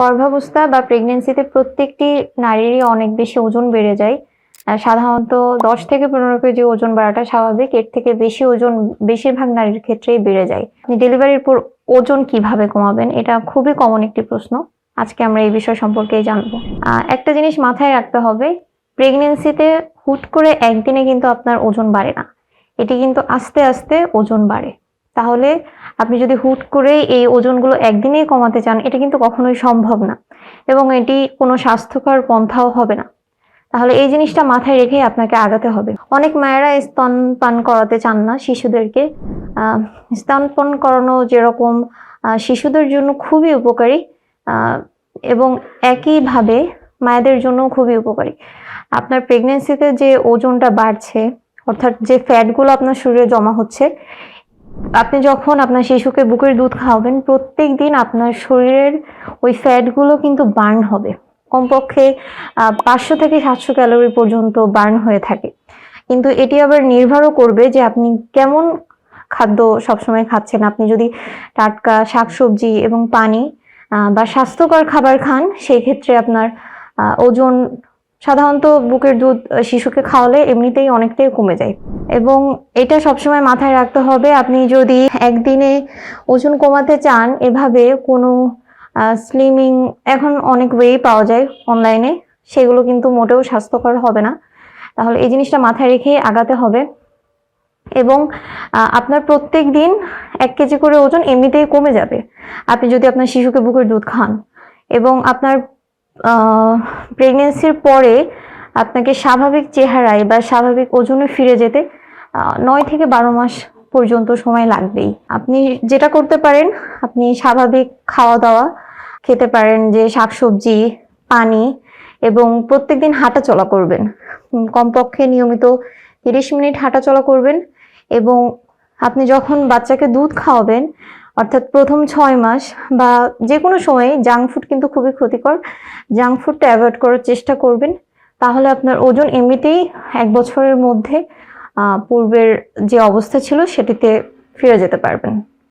গর্ভাবস্থা বা প্রেগনেন্সিতে প্রত্যেকটি নারীরই অনেক বেশি ওজন বেড়ে যায়। সাধারণত দশ থেকে পনেরো কেজি ওজন বাড়াটা স্বাভাবিক, এর থেকে বেশি ওজন বেশিরভাগ নারীর ক্ষেত্রেই বেড়ে যায়। ডেলিভারির পর ওজন কীভাবে কমাবেন? এটা খুবই কমন একটি প্রশ্ন। আজকে আমরা এই বিষয় সম্পর্কেই জানব। একটা জিনিস মাথায় রাখতে হবে প্রেগনেন্সিতে হুট করে একদিনে কিন্তু আপনার ওজন বাড়ে না। এটি কিন্তু আস্তে আস্তে ওজন বাড়ে। তাহলে আপনি যদি হুট করে এই ওজনগুলো একদিনেই কমাতে চান, এটা কিন্তু কখনোই সম্ভব না এবং এটি কোনো স্বাস্থ্যকর পন্থাও হবে না। তাহলে এই জিনিসটা মাথায় রেখেই আপনাকে আগাতে হবে। অনেক মায়েরা স্তনপান করাতে চান না শিশুদেরকে। স্তনপান করানো যেরকম শিশুদের জন্য খুবই উপকারী এবং একইভাবে মায়েদের জন্য খুবই উপকারী। আপনার প্রেগনেন্সিতে যে ওজনটা বাড়ছে, অর্থাৎ যে ফ্যাটগুলো আপনার শরীরে জমা হচ্ছে আপনি যখন আপনার শিশুকে বুকের দুধ খাওয়াবেন, প্রত্যেক দিন আপনার শরীরের ওই ফ্যাটগুলো কিন্তু বার্ন হবে। কমপক্ষে পাঁচশো থেকে সাতশো ক্যালোরি পর্যন্ত বার্ন হয়ে থাকে। কিন্তু এটি আবার নির্ভরও করবে যে আপনি কেমন খাদ্য সবসময় খাচ্ছেন। আপনি যদি টাটকা শাকসবজি এবং পানি বা স্বাস্থ্যকর খাবার খান, সেই ক্ষেত্রে আপনার ওজন সাধারণত বুকের দুধ শিশুকে খাওয়ালে এমনিতেই অনেকটাই কমে যায়। এবং এটা সবসময় মাথায় রাখতে হবে, আপনি যদি একদিনে ওজন কমাতে চান, এভাবে কোনো স্লিমিং এখন অনেক ওয়েই পাওয়া যায় অনলাইনে সেগুলো কিন্তু মোটেও স্বাস্থ্যকর হবে না। তাহলে এই জিনিসটা মাথায় রেখে আগাতে হবে। এবং আপনার প্রত্যেক দিন এক কেজি করে ওজন এমনিতেই কমে যাবে, আপনি যদি আপনার শিশুকে বুকের দুধ খান। এবং আপনার প্রেগনেন্সির পরে আপনাকে স্বাভাবিক চেহারায় বা স্বাভাবিক ওজনে ফিরে যেতে নয় থেকে বারো মাস পর্যন্ত সময় লাগবেই। আপনি যেটা করতে পারেন, আপনি স্বাভাবিক খাওয়া দাওয়া খেতে পারেন যে শাকসবজি, পানি এবং প্রত্যেকদিন হাঁটা চলা করবেন কমপক্ষে নিয়মিত তিরিশ মিনিট হাঁটা চলা করবেন এবং আপনি যখন বাচ্চাকে দুধ খাওয়াবেন অর্থাৎ প্রথম ছয় মাস বা যে কোনো সময়ে জাঙ্ক ফুড কিন্তু খুবই ক্ষতিকর। জাঙ্ক ফুডটা অ্যাভয়েড করার চেষ্টা করবেন। তাহলে আপনার ওজন এমনিতেই এক বছরের মধ্যে পূর্বের যে অবস্থা ছিল সেটিতে ফিরে যেতে পারবেন।